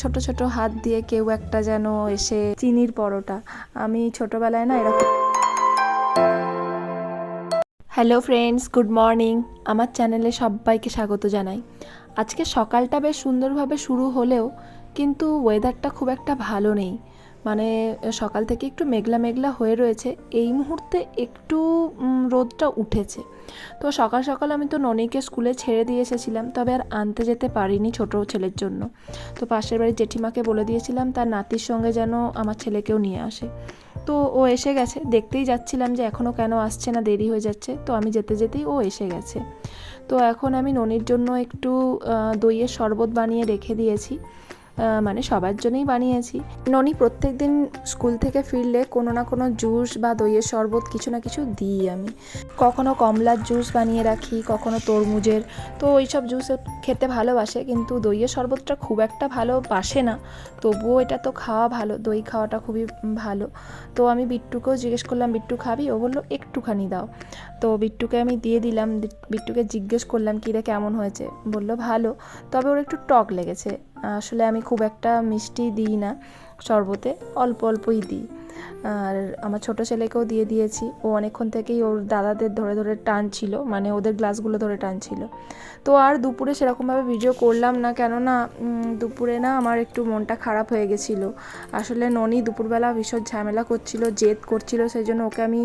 ছোট ছোট হাত দিয়ে কেউ একটা যেন এসে চিনির পরোটা। আমি ছোটবেলায় না এরকম হ্যালো ফ্রেন্ডস গুড মর্নিং আমার চ্যানেলে সবাইকে স্বাগত জানাই। আজকে সকালটা বেশ সুন্দরভাবে শুরু হলেও কিন্তু ওয়েদারটা খুব একটা ভালো নেই। মানে সকাল থেকে একটু মেঘলা মেঘলা হয়ে রয়েছে। এই মুহূর্তে একটু রোদটা উঠেছে। তো সকাল সকাল আমি তো ননিকে স্কুলে ছেড়ে দিয়ে এসেছিলাম, তবে আর আনতে যেতে পারিনি ছোট ছেলের জন্য। তো পাশের বাড়ির জেঠিমাকে বলে দিয়েছিলাম, তার নাতির সঙ্গে যেন আমার ছেলেকেও নিয়ে আসে। তো ও এসে গেছে, দেখতেই যাচ্ছিলাম যে এখনও কেন আসছে না, দেরি হয়ে যাচ্ছে। তো আমি যেতে যেতেই ও এসে গেছে। তো এখন আমি ননির জন্য একটু দইয়ের শরবত বানিয়ে রেখে দিয়েছি। মানে সবার জন্যই বানিয়েছি। ননি প্রত্যেক দিন স্কুল থেকে ফিরলে কোনো না কোনো জুস বা দইয়ের শরবত কিছু না কিছু দিই আমি। কখনো কমলার জুস বানিয়ে রাখি, কখনো তরমুজের। তো ওইসব জুস খেতে ভালোবাসে, কিন্তু দইয়ের শরবতটা খুব একটা ভালোবাসে না। তবুও এটা তো খাওয়া ভালো, দই খাওয়াটা খুবই ভালো। তো আমি বিট্টুকেও জিজ্ঞেস করলাম, বিট্টু খাবি? ও বলল, একটুখানি দাও। তো বিট্টুকে আমি দিয়ে দিলাম, বিট্টুকে জিজ্ঞেস করলাম, কী রে, কেমন হয়েছে? বলল, ভালো। তবে ওর একটু টক লেগেছে। আসলে আমি খুব একটা মিষ্টি দিই না শরবতে অল্প অল্পই দিই। আর আমার ছোট ছেলেকেও দিয়ে দিয়েছি। ও অনেকক্ষণ থেকেই ওর দাদাদের ধরে ধরে টানছিল মানে ওদের গ্লাসগুলো ধরে টানছিল। তো আর দুপুরে সেরকমভাবে ভিডিও করলাম না, কেননা দুপুরে না আমার একটু মনটা খারাপ হয়ে গেছিল। আসলে ননি দুপুরবেলা ভীষণ ঝামেলা করছিল, জেদ করছিল সেই জন্য ওকে আমি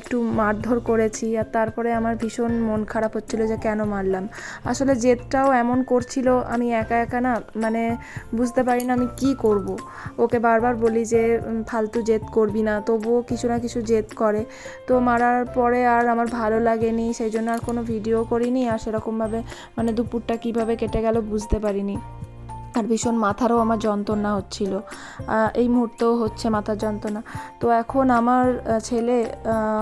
একটু মারধর করেছি। আর তারপরে আমার ভীষণ মন খারাপ হচ্ছিল যে কেন মারলাম। আসলে জেদটাও এমন করছিল, আমি একা একা না মানে বুঝতে পারি না আমি কি করব। ওকে বারবার বলি যে ফালতু জেদ করবি না, তবুও কিছু না কিছু জেদ করে। তো মারার পরে আর আমার ভালো লাগেনি, সেই জন্য আর কোনো ভিডিও করিনি, আর সেরকমভাবে মানে দুপুরটা কীভাবে কেটে গেল বুঝতে পারিনি। আর ভীষণ মাথারও আমার যন্ত্রণা হচ্ছিল। এই মুহূর্তেও হচ্ছে মাথার যন্ত্রণা। তো এখন আমার ছেলে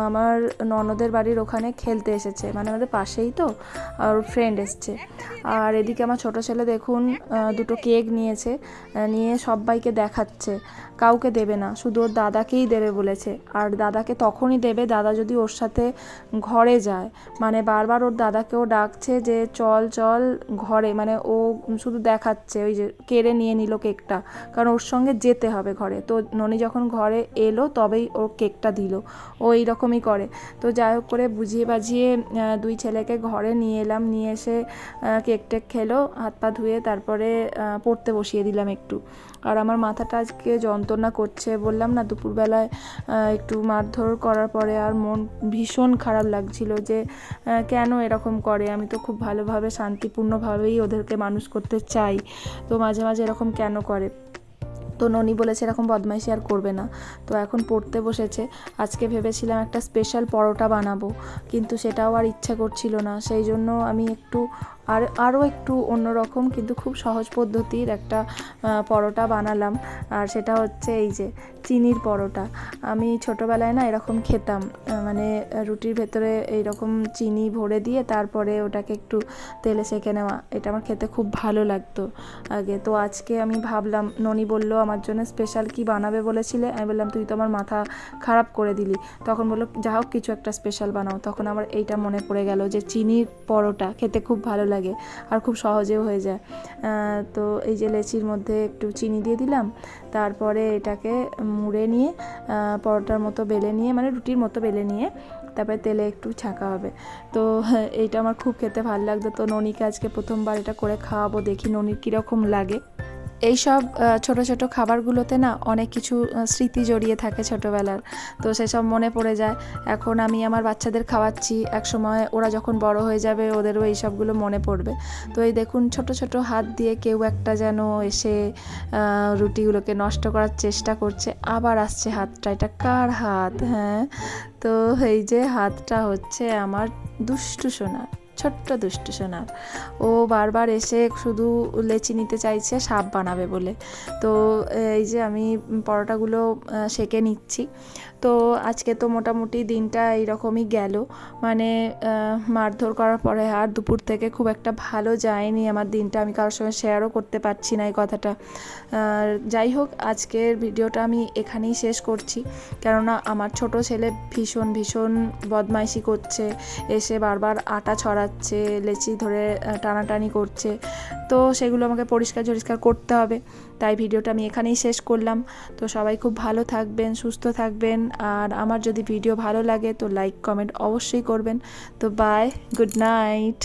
আমার ননদের বাড়ির ওখানে খেলতে এসেছে। মানে আমাদের পাশেই তো, আর ফ্রেন্ড এসছে। আর এদিকে আমার ছোট ছেলে দেখুন দুটো কেক নিয়েছে নিয়ে সবাইকে দেখাচ্ছে। কাউকে দেবে না, শুধু ওর দাদাকেই দেবে বলেছে। আর দাদাকে তখনই দেবে, দাদা যদি ওর সাথে ঘরে যায়। মানে বারবার ওর দাদাকেও ডাকছে যে, চল চল, ঘরে। মানে ও শুধু দেখাচ্ছে, ওই যে কেড়ে নিয়ে নিল কেকটা, কারণ ওর সঙ্গে যেতে হবে ঘরে। তো ননি যখন ঘরে এলো, তবেই ওর কেকটা দিল। ও এইরকমই করে। তো যাই হোক করে বুঝিয়ে বাজিয়ে দুই ছেলেকে ঘরে নিয়ে এলাম। নিয়ে এসে কেক টেক খেলো, হাত পা ধুয়ে তারপরে পড়তে বসিয়ে দিলাম একটু। আর আমার মাথাটা আজকে যন্ত্রণা করছে। বললাম না, দুপুরবেলায় একটু মারধর করার পরে আর মন ভীষণ খারাপ লাগছিল যে কেন এরকম করে? আমি তো খুব ভালোভাবে, শান্তিপূর্ণভাবেই ওদেরকে মানুষ করতে চাই। তো মাঝে মাঝে এরকম কেন করে? তো ননি বলেছে, এরকম বদমাইশি আর করবে না। তো এখন পড়তে বসেছে। আজকে ভেবেছিলাম একটা স্পেশাল পরোটা বানাবো, কিন্তু সেটাও আর ইচ্ছা করছিল না। সেই জন্য আমি একটু আর আরও একটু অন্যরকম কিন্তু খুব সহজ পদ্ধতির একটা পরোটা বানালাম। আর সেটা হচ্ছে এই যে চিনির পরোটা। আমি ছোটোবেলায় না এরকম খেতাম মানে রুটির ভেতরে এইরকম চিনি ভরে দিয়ে তারপরে ওটাকে একটু তেলে সেঁকে নেওয়া। এটা আমার খেতে খুব ভালো লাগতো আগে। তো আজকে আমি ভাবলাম, ননি বলল আমার জন্য স্পেশাল কি বানাবে বলেছিলে? আমি বললাম, তুই তো আমার মাথা খারাপ করে দিলি। তখন বলল যা হোক কিছু একটা স্পেশাল বানাও। তখন আমার এইটা মনে পড়ে গেল যে চিনির পরোটা খেতে খুব ভালো লাগে আর খুব সহজেও হয়ে যায়। তো এই যে লেচির মধ্যে একটু চিনি দিয়ে দিলাম, তারপরে এটাকে মুড়ে নিয়ে পরোটার মতো বেলে নিয়ে মানে রুটির মতো বেলে নিয়ে, তারপরে তেলে একটু ছাঁকা হবে। তো এইটা আমার খুব খেতে ভালো লাগতো। তো ননিকে আজকে প্রথমবার এটা করে খাওয়াবো, দেখি ননির কীরকম লাগে। এইসব আহ, ছোট ছোট খাবারগুলোতে না অনেক কিছু স্মৃতি জড়িয়ে থাকে ছোটোবেলার। তো সেসব মনে পড়ে যায়। এখন আমি আমার বাচ্চাদের খাওয়াচ্ছি। এক সময় ওরা যখন বড় হয়ে যাবে ওদেরও এই সবগুলো মনে পড়বে। তো এই দেখুন ছোট ছোট হাত দিয়ে কেউ একটা যেন এসে রুটিগুলোকে নষ্ট করার চেষ্টা করছে আবার আসছে হাতটা। এটা কার হাত হ্যাঁ? তো এই যে হাতটা হচ্ছে আমার দুষ্টু সোনার ছোট্ট দুষ্টু সোনার ও বারবার এসে শুধু লেচি নিতে চাইছে, সাপ বানাবে বলে। তো, এই যে আমি পরোটাগুলো সেঁকে নিচ্ছি। তো, আজকে তো মোটামুটি দিনটা এইরকমই গেল। মানে মারধর করার পরে আর দুপুর থেকে খুব একটা ভালো যায়নি আমার দিনটা। আমি কারোর সঙ্গে শেয়ারও করতে পারছি না এই কথাটা। যাই হোক, আজকের ভিডিওটা আমি এখানেই শেষ করছি। কেননা, আমার ছোট ছেলে ভীষণ ভীষণ বদমাইশি করছে। এসে বারবার আটা ছড়াচ্ছে লেচি ধরে টানাটানি করছে। তো সেগুলো আমাকে পরিষ্কার ঝরিষ্কার করতে হবে। তাই ভিডিওটা আমি এখানেই শেষ করলাম। তো সবাই খুব ভালো থাকবেন, সুস্থ থাকবেন। আর আমার যদি ভিডিও ভালো লাগে তো লাইক কমেন্ট অবশ্যই করবেন। তো বাই গুড নাইট